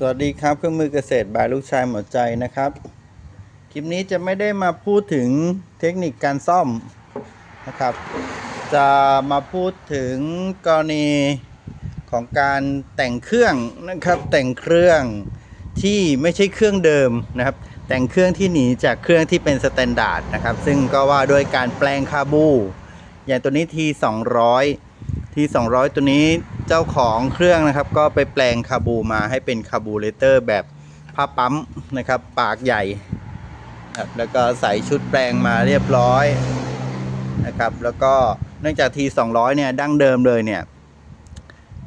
สวัสดีครับเครื่องมือเกษตรบายลูกชายหมดใจนะครับ คลิปนี้จะไม่ได้มาพูดถึงเทคนิคการซ่อมนะครับ จะมาพูดถึงกรณีของการแต่งเครื่องนะครับแต่งเครื่องที่ไม่ใช่เครื่องเดิมนะครับ แต่งเครื่องที่หนีจากเครื่องที่เป็นสแตนดาร์ดนะครับ ซึ่งก็ว่าโดยการแปลงคาบู อย่างตัวนี้ที200 ที200 ตัวนี้เจ้าของเครื่องนะครับ ก็ไปแปลงคาบูมาให้เป็นคาบูเรเตอร์แบบผ้าปั๊มนะครับ ปากใหญ่ครับแล้วก็ใส่ชุดแปลงมาเรียบร้อยนะครับ แล้วก็เนื่องจากที200 เนี่ยดั้งเดิมเลยเนี่ย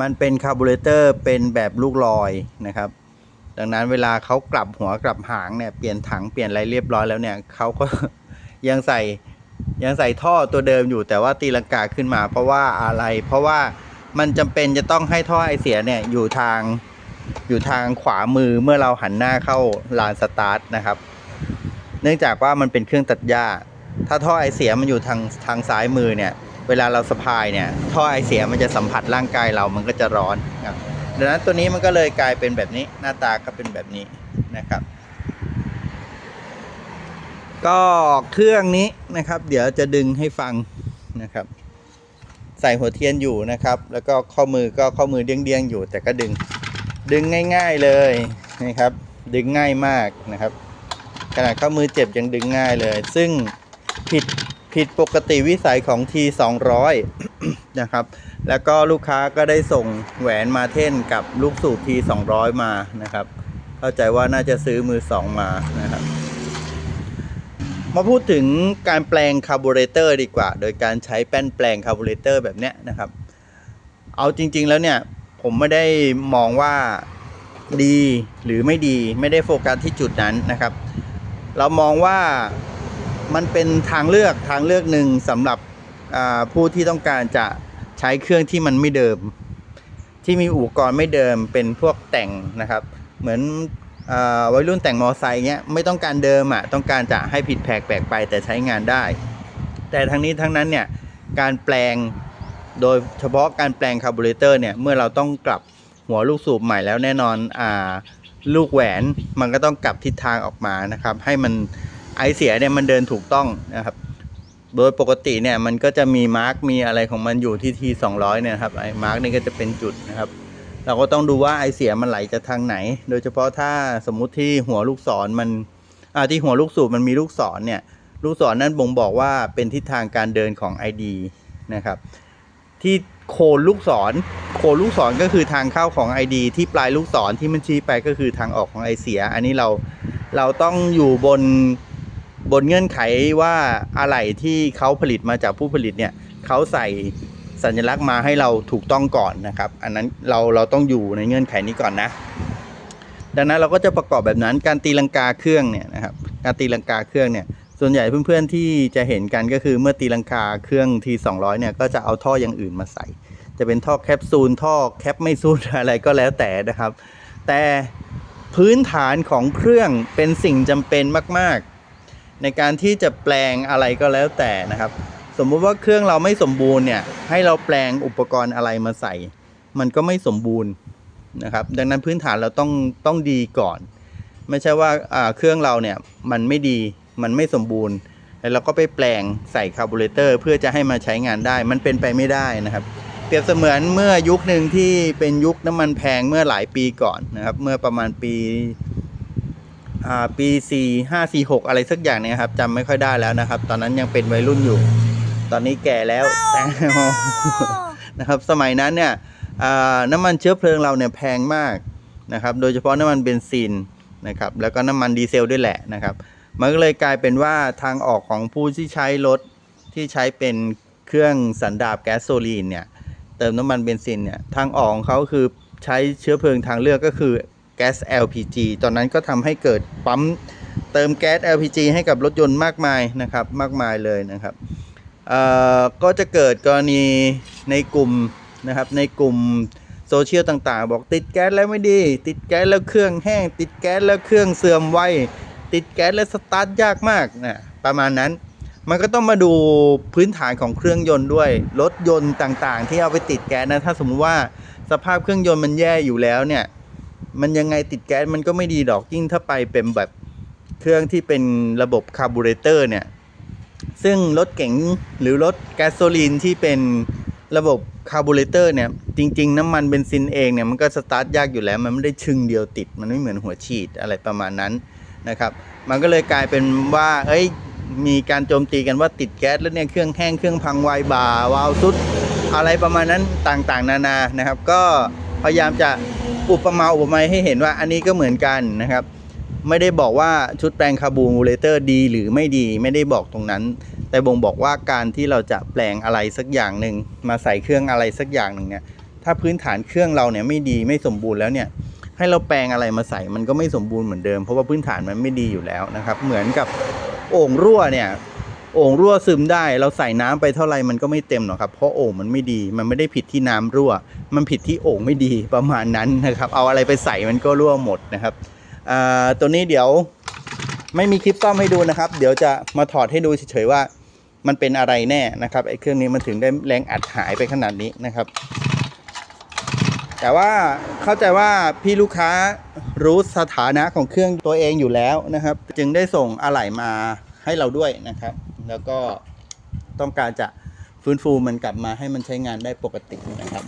มันเป็นคาบูเรเตอร์เป็นแบบลูกลอยนะครับ ดังนั้นเวลาเขากลับหัวกลับหางเนี่ยเปลี่ยนถังเปลี่ยนอะไรเรียบร้อยแล้วเนี่ยเขาก็ยังใส่ ยังใส่ท่อตัวเดิมอยู่แต่ว่าตีลังกาขึ้นมา เพราะว่าอะไร เพราะว่ามันจำเป็นจะต้องให้ท่อไอเสียเนี่ยอยู่ทางอยู่ทางขวามือเมื่อเราหันหน้าเข้าลานสตาร์ทนะครับ เนื่องจากว่ามันเป็นเครื่องตัดหญ้า ถ้าท่อไอเสียมันอยู่ทางทางซ้ายมือเนี่ย เวลาเราสะพายเนี่ย ท่อไอเสียมันจะสัมผัสร่างกายเรามันก็จะร้อนครับดังนั้นตัวนี้มันก็เลยกลายเป็นแบบนี้หน้าตาก็เป็นแบบนี้นะครับ ก็เครื่องนี้นะครับ เดี๋ยวจะดึงให้ฟังนะครับ ใส่หัวเทียนอยู่นะครับ แล้วก็ข้อมือก็ข้อมือเดี้ยงๆอยู่ แต่ก็ดึงดึงง่าย ๆเลยนะครับ ดึงง่ายมากนะครับ ขนาดข้อมือเจ็บยังดึงง่ายเลย ซึ่งผิดผิดปกติวิสัยของ T200 นะครับ แล้วก็ลูกค้าก็ได้ส่งแหวนมาเท่นกับลูกสูบ T200 มานะครับ เข้าใจว่าน่าจะซื้อมือสองมานะครับ มาพูดถึงการแปลงคาร์บูเรเตอร์ดีกว่า โดยการใช้แป้นแปลงคาร์บูเรเตอร์แบบเนี้ยนะครับ เอาจริง ๆ แล้วเนี่ยผมไม่ได้มองว่าดีหรือไม่ดีไม่ได้โฟกัสที่จุดนั้นนะครับ เรามองว่ามันเป็นทางเลือกทางเลือกหนึ่งสำหรับผู้ที่ต้องการจะใช้เครื่องที่มันไม่เดิม ที่มีอุปกรณ์ไม่เดิมเป็นพวกแต่งนะครับ เหมือน วัยรุ่นแต่งมอไซค์เงี้ยไม่ต้องการเดิมอะต้องการจะให้ผิดแผกแปลกไปแต่ใช้งานได้ แต่ทั้งนี้ทั้งนั้นเนี่ยการแปลงโดยเฉพาะการแปลงคาร์บูเรเตอร์เนี่ยเมื่อเราต้องกลับหัวลูกสูบใหม่แล้วแน่นอนอ่าลูกแหวนมันก็ต้องกลับทิศทางออกมานะครับ ให้มันไอเสียเนี่ยมันเดินถูกต้องนะครับ โดยปกติเนี่ยมันก็จะมีมาร์กมีอะไรของมันอยู่ที่ที200เนี่ยครับไอ้มาร์กนี่ก็จะเป็นจุดนะครับ เราก็ต้องดูว่าไอเสียมันไหลจากทางไหน โดยเฉพาะถ้าสมมุติที่หัวลูกศรมันที่หัวลูกสูบมันมีลูกศรเนี่ย ลูกศรนั้นบ่งบอกว่าเป็นทิศทางการเดินของ ID นะครับ ที่โคนลูกศร โคนลูกศรก็คือทางเข้าของ ID ที่ปลายลูกศรที่มันชี้ไปก็คือทางออกของไอเสีย อันนี้เราเราต้องอยู่บนบนเงื่อนไขว่าอะไรที่เขาผลิตมาจากผู้ผลิตเนี่ยเขาใส่ สัญลักษณ์มาให้เราถูกต้องก่อนนะครับ อันนั้นเราเราต้องอยู่ในเงื่อนไขนี้ก่อนนะ ดังนั้นเราก็จะประกอบแบบนั้นการตีลังกาเครื่องเนี่ยนะครับการตีลังกาเครื่องเนี่ยส่วนใหญ่เพื่อนๆที่จะเห็นกันก็คือเมื่อตีลังกาเครื่อง T200 เนี่ยก็จะเอาท่ออย่างอื่นมาใส่ จะเป็นท่อแคปซูลท่อแคปไม่ซูลอะไรก็แล้วแต่นะครับ แต่พื้นฐานของเครื่องเป็นสิ่งจำเป็นมาก ๆ ในการที่จะแปลงอะไรก็แล้วแต่นะครับ สมมุติว่าเครื่องเราไม่สมบูรณ์เนี่ย ให้เราแปลงอุปกรณ์อะไรมาใส่ มันก็ไม่สมบูรณ์นะครับ ดังนั้นพื้นฐานเราต้องต้องดีก่อน ไม่ใช่ว่าเครื่องเราเนี่ยมันไม่ดีมันไม่สมบูรณ์แล้วเราก็ไปแปลงใส่คาร์บูเรเตอร์เพื่อจะให้มาใช้งานได้ มันเป็นไปไม่ได้นะครับ เปรียบเสมือนเมื่อยุคหนึ่งที่เป็นยุคน้ำมันแพงเมื่อหลายปีก่อนนะครับ เมื่อประมาณปีปีสี่ห้าสี่หกอะไรสักอย่างเนี่ยครับจำไม่ค่อยได้แล้วนะครับ ตอนนั้นยังเป็นวัยรุ่นอยู่ ตอนนี้แก่แล้วแต่นะครับสมัยนั้นเนี่ยอ่าน้ำมันเชื้อเพลิงเราเนี่ยแพงมากนะครับ โดยเฉพาะน้ำมันเบนซินนะครับแล้วก็น้ำมันดีเซลด้วยแหละนะครับ มันก็เลยกลายเป็นว่าทางออกของผู้ที่ใช้รถที่ใช้เป็นเครื่องสันดาปแก๊สโซลีนเนี่ยเติมน้ำมันเบนซินเนี่ยทางออกของเขาคือใช้เชื้อเพลิงทางเลือกก็คือแก๊ส LPG ตอนนั้นก็ทำให้เกิดปั๊มเติมแก๊ส LPG ให้กับรถยนต์มากมายนะครับมากมายเลยนะครับเอ่อ ก็จะเกิดกรณีในกลุ่มนะครับในกลุ่มโซเชียลต่างๆ บอกติดแก๊สแล้วไม่ดี ติดแก๊สแล้วเครื่องแห้ง ติดแก๊สแล้วเครื่องเสื่อมไวติดแก๊สแล้วสตาร์ทยากมากนะประมาณนั้น มันก็ต้องมาดูพื้นฐานของเครื่องยนต์ด้วยรถยนต์ต่างๆ ที่เอาไปติดแก๊สนะถ้าสมมติว่าสภาพเครื่องยนต์มันแย่อยู่แล้วเนี่ยมันยังไงติดแก๊สมันก็ไม่ดีดอกยิ่งถ้าไปเป็นแบบเครื่องที่เป็นระบบคาร์บูเรเตอร์เนี่ย ซึ่งรถเก๋งหรือรถแก๊สโซลีนที่เป็นระบบคาร์บูเรเตอร์เนี่ย จริง ๆ น้ำมันเบนซินเองเนี่ย มันก็สตาร์ทยากอยู่แล้ว มันไม่ได้ชึงเดียวติด มันไม่เหมือนหัวฉีดอะไรประมาณนั้นนะครับ มันก็เลยกลายเป็นว่า เอ้ย มีการโจมตีกันว่าติดแก๊สแล้วเนี่ยเครื่องแห้งเครื่องพังไวบาร์วาล์วซุด อะไรประมาณนั้นต่างๆ นานานะครับ ก็พยายามจะอุปมาอุปไมยให้เห็นว่าอันนี้ก็เหมือนกันนะครับ ไม่ได้บอกว่าชุดแปลงคาร์บูเรเตอร์ดีหรือไม่ดีไม่ได้บอกตรงนั้น แต่บ่งบอกว่าการที่เราจะแปลงอะไรสักอย่างหนึ่งมาใส่เครื่องอะไรสักอย่างหนึ่งเนี่ยถ้าพื้นฐานเครื่องเราเนี่ยไม่ดีไม่สมบูรณ์แล้วเนี่ยให้เราแปลงอะไรมาใส่มันก็ไม่สมบูรณ์เหมือนเดิมเพราะว่าพื้นฐานมันไม่ดีอยู่แล้วนะครับเหมือนกับโอ่งรั่วเนี่ยโอ่งรั่วซึมได้ เราใส่น้ำไปเท่าไหร่มันก็ไม่เต็มหรอกครับ เพราะโอ่งมันไม่ดี มันไม่ได้ผิดที่น้ำรั่ว มันผิดที่โอ่งไม่ดีประมาณนั้นนะครับ เอาอะไรไปใส่มันก็รั่วหมดนะครับ ตัวนี้เดี๋ยวไม่มีคลิปซ่อมให้ดูนะครับ เดี๋ยวจะมาถอดให้ดูเฉยๆว่ามันเป็นอะไรแน่นะครับไอ้เครื่องนี้มันถึงได้แรงอัดหายไปขนาดนี้นะครับ แต่ว่าเข้าใจว่าพี่ลูกค้ารู้สถานะของเครื่องตัวเองอยู่แล้วนะครับ จึงได้ส่งอะไหล่มาให้เราด้วยนะครับ แล้วก็ต้องการจะฟื้นฟูมันกลับมาให้มันใช้งานได้ปกตินะครับ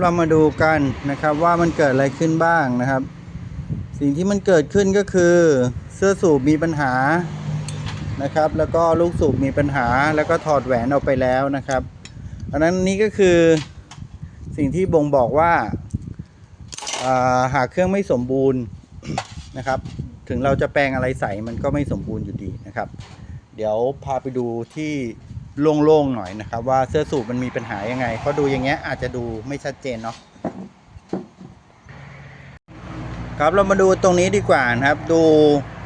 เรามาดูกันนะครับว่ามันเกิดอะไรขึ้นบ้างนะครับ สิ่งที่มันเกิดขึ้นก็คือเสื้อสูบมีปัญหานะครับ แล้วก็ลูกสูบมีปัญหาแล้วก็ถอดแหวนออกไปแล้วนะครับอันนั้นนี่ก็คือสิ่งที่บ่งบอกว่าาหากเครื่องไม่สมบูรณ์นะครับ ถึงเราจะแปลงอะไรใส่มันก็ไม่สมบูรณ์อยู่ดีนะครับ เดี๋ยวพาไปดูที่ โล่งๆหน่อยนะครับ ว่าเสื้อสูบมันมีปัญหายังไงเพราะดูอย่างเงี้ยอาจจะดูไม่ชัดเจนเนาะครับเรามาดูตรงนี้ดีกว่านะครับ ดู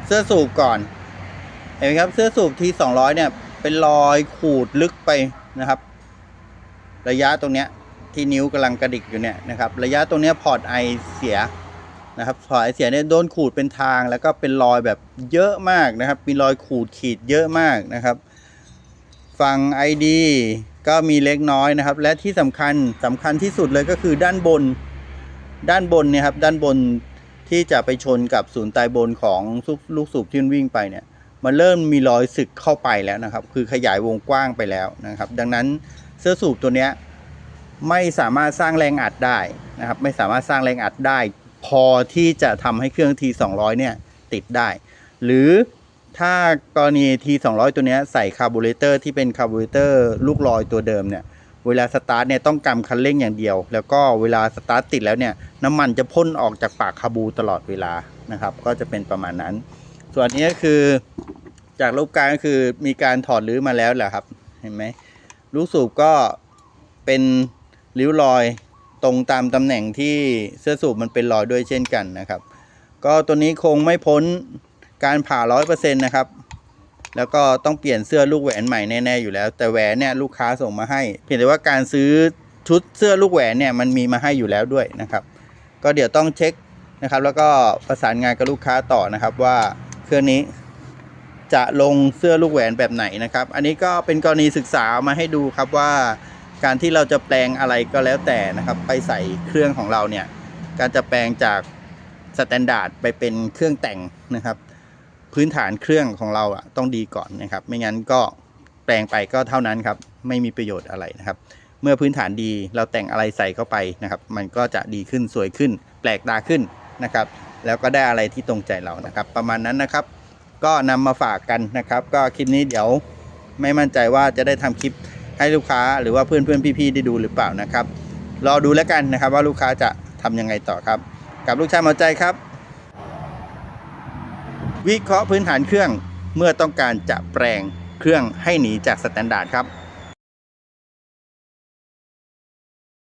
เสื้อสูบก่อน เห็นไหมครับเสื้อสูบที200 เนี่ย เป็นรอยขูดลึกไปนะครับ ระยะตรงเนี้ยที่นิ้วกำลังกระดิกอยู่เนี่ยนะครับ ระยะตรงเนี้ยพอร์ตไอเสียนะครับพอร์ตไอเสียเนี่ยโดนขูดเป็นทางแล้วก็เป็นรอยแบบเยอะมากนะครับ มีรอยขูดขีดเยอะมากนะครับ ฝั่ง ID ก็มีเล็กน้อยนะครับ และที่สำคัญสำคัญที่สุดเลยก็คือด้านบน ด้านบนเนี่ยครับ ด้านบนที่จะไปชนกับศูนย์ใตายบนของลูกลูกสูบที่มันวิ่งไปเนี่ย มันเริ่มมีรอยสึกเข้าไปแล้วนะครับ คือขยายวงกว้างไปแล้วนะครับ ดังนั้นเสื้อสูบตัวเนี้ยไม่สามารถสร้างแรงอัดได้นะครับ ไม่สามารถสร้างแรงอัดได้ พอที่จะทำให้เครื่อง T200 เนี่ยติดได้ หรือ ถ้ากรณี T200 ตัวนี้ใส่คาร์บูเรเตอร์ที่เป็นคาร์บูเรเตอร์ลูกลอยตัวเดิมเนี่ยเวลาสตาร์ทเนี่ยต้องกำคันเร่งอย่างเดียว แล้วก็เวลาสตาร์ทติดแล้วเนี่ยน้ำมันจะพ่นออกจากปากคาบูตลอดเวลานะครับ ก็จะเป็นประมาณนั้น ส่วนนี้ก็คือจากรูปการก็คือมีการถอดรื้อมาแล้วแหละครับ เห็นไหมลูกสูบก็เป็นริ้วรอยตรงตามตำแหน่งที่เสื้อสูบมันเป็นรอยด้วยเช่นกันนะครับ ก็ตัวนี้คงไม่พ้น การผ่าร้อยเปอร์เซ็นต์นะครับ แล้วก็ต้องเปลี่ยนเสื้อลูกแหวนใหม่แน่ๆอยู่แล้ว แต่แหวนเนี่ยลูกค้าส่งมาให้ เพียงแต่ว่าการซื้อชุดเสื้อลูกแหวนเนี่ยมันมีมาให้อยู่แล้วด้วยนะครับ ก็เดี๋ยวต้องเช็คนะครับ แล้วก็ประสานงานกับลูกค้าต่อนะครับว่าเครื่องนี้จะลงเสื้อลูกแหวนแบบไหนนะครับ อันนี้ก็เป็นกรณีศึกษามาให้ดูครับว่า การที่เราจะแปลงอะไรก็แล้วแต่นะครับ ไปใส่เครื่องของเราเนี่ย การจะแปลงจากสแตนดาร์ดไปเป็นเครื่องแต่งนะครับ พื้นฐานเครื่องของเราอะต้องดีก่อนนะครับ ไม่งั้นก็แปลงไปก็เท่านั้นครับ ไม่มีประโยชน์อะไรนะครับ เมื่อพื้นฐานดีเราแต่งอะไรใส่เข้าไปนะครับ มันก็จะดีขึ้นสวยขึ้น แปลกตาขึ้นนะครับ แล้วก็ได้อะไรที่ตรงใจเรานะครับ ประมาณนั้นนะครับ ก็นำมาฝากกันนะครับ ก็คลิปนี้เดี๋ยวไม่มั่นใจว่าจะได้ทำคลิปให้ลูกค้าหรือว่าเพื่อนเพื่อนๆพี่ๆได้ดูหรือเปล่านะครับรอดูแล้วกันนะครับว่าลูกค้าจะทำยังไงต่อครับ กับลูกชายหมอใจครับ วิเคราะห์พื้นฐานเครื่องเมื่อต้องการจะแปลงเครื่องให้หนีจากสแตนดาร์ดครับ